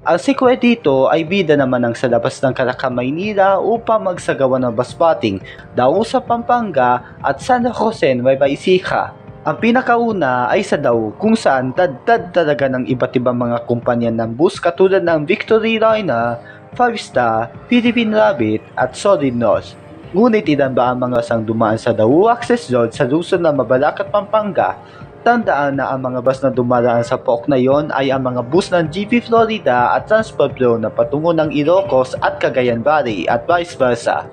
Ang sequel dito ay bida naman ng sa labas ng Caraca, Maynila upang magsagawa ng spotting daw sa Pampanga at San Jose, Nueva Ecija. Ang pinakauna ay sa daw kung saan tad-tad talaga ng iba't ibang mga kumpanya ng bus katulad ng Victory Rhino, Five Star, Philippine Rabbit at Solid Nose. Ngunit ilan ba ang mga sang dumaan sa Dawu Access Road sa Luzon na Mabalak at Pampanga? Tandaan na ang mga bus na dumaraan sa POK na yon ay ang mga bus ng GP Florida at Pro na patungo ng Ilocos at Cagayan Valley at vice versa.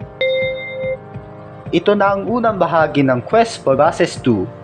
Ito na ang unang bahagi ng Quest for Buses 2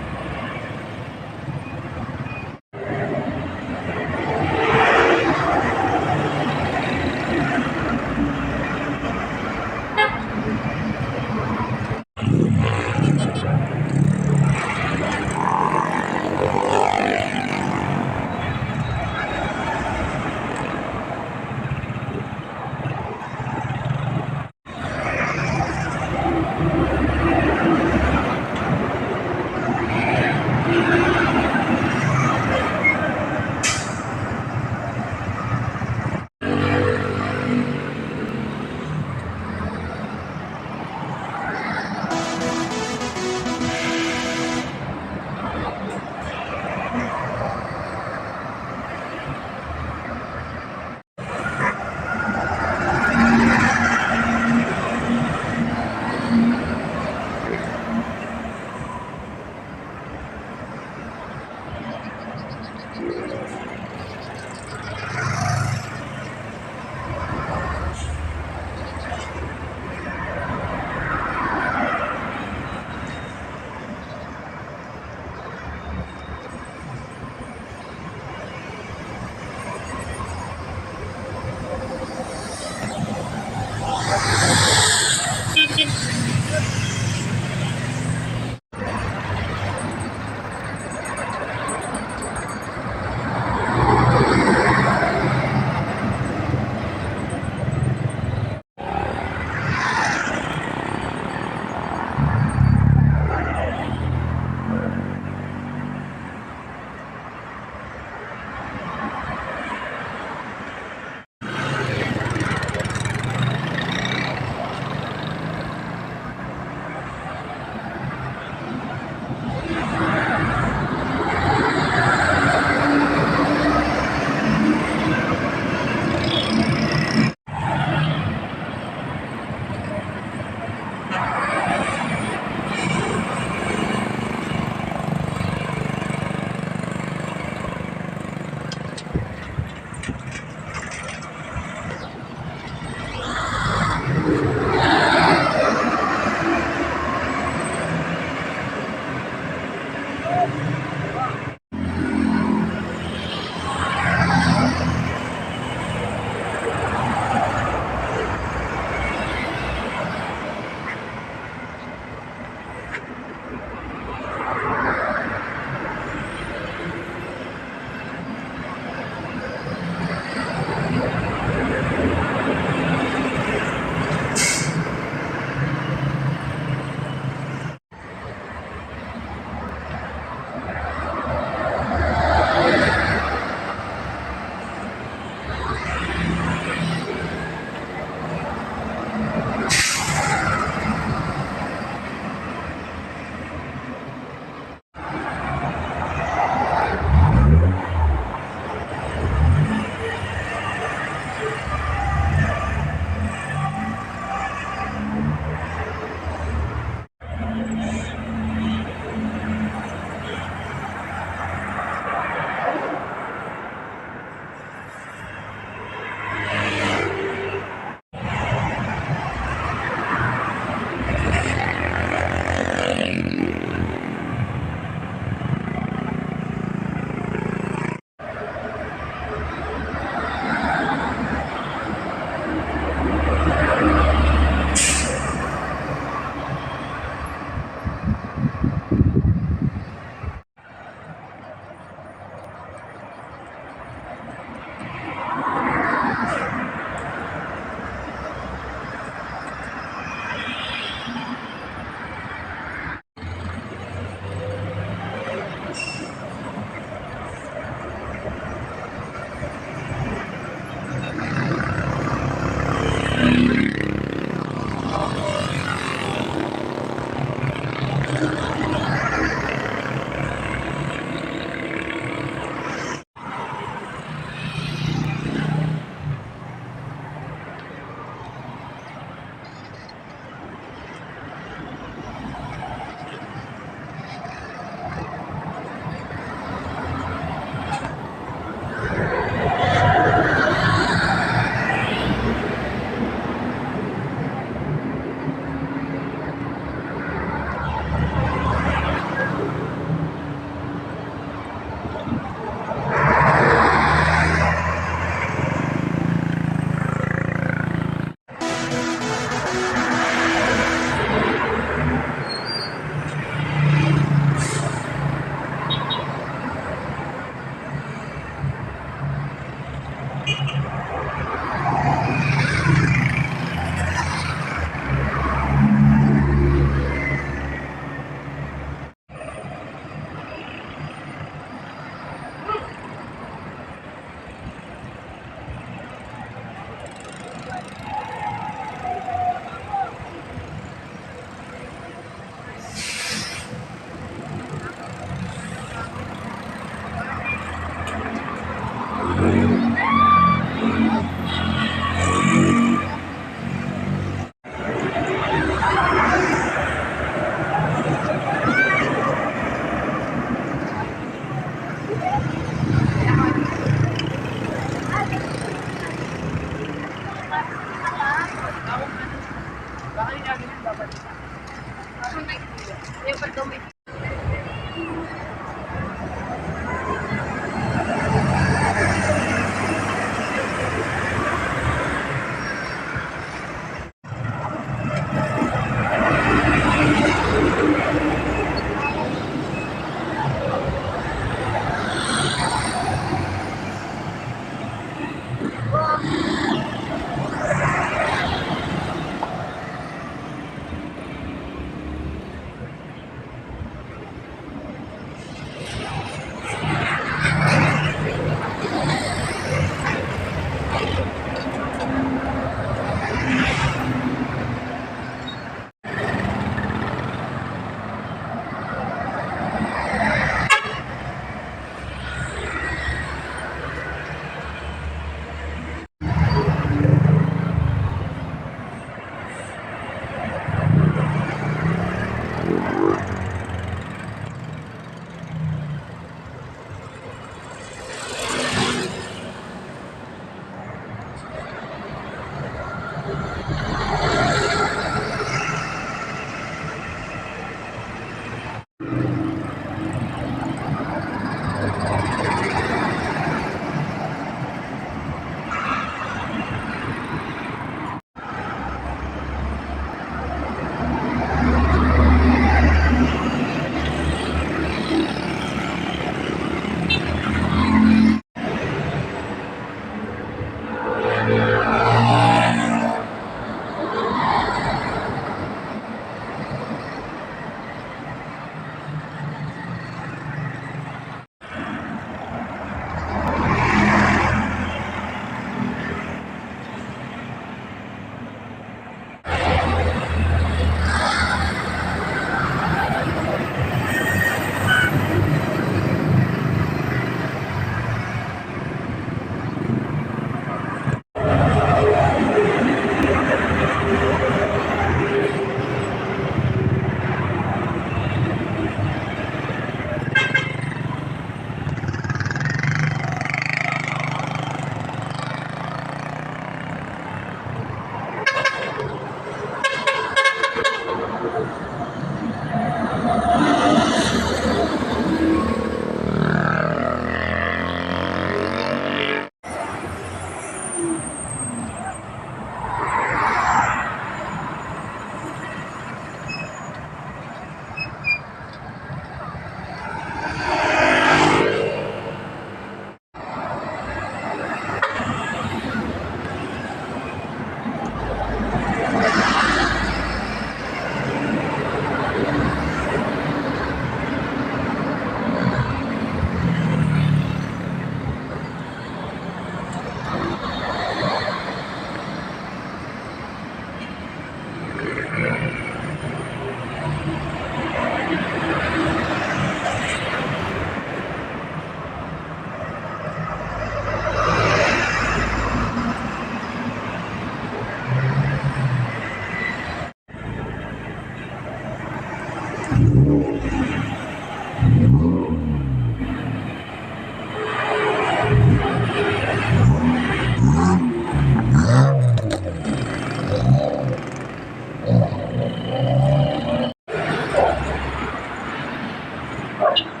Thank.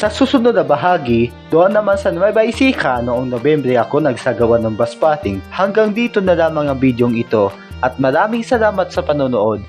Sa susunod na bahagi, doon naman sa Nueva Ecija noong Nobyembre ako nagsagawa ng bus spotting. Hanggang dito na lamang ang bidyong ito at maraming salamat sa panonood.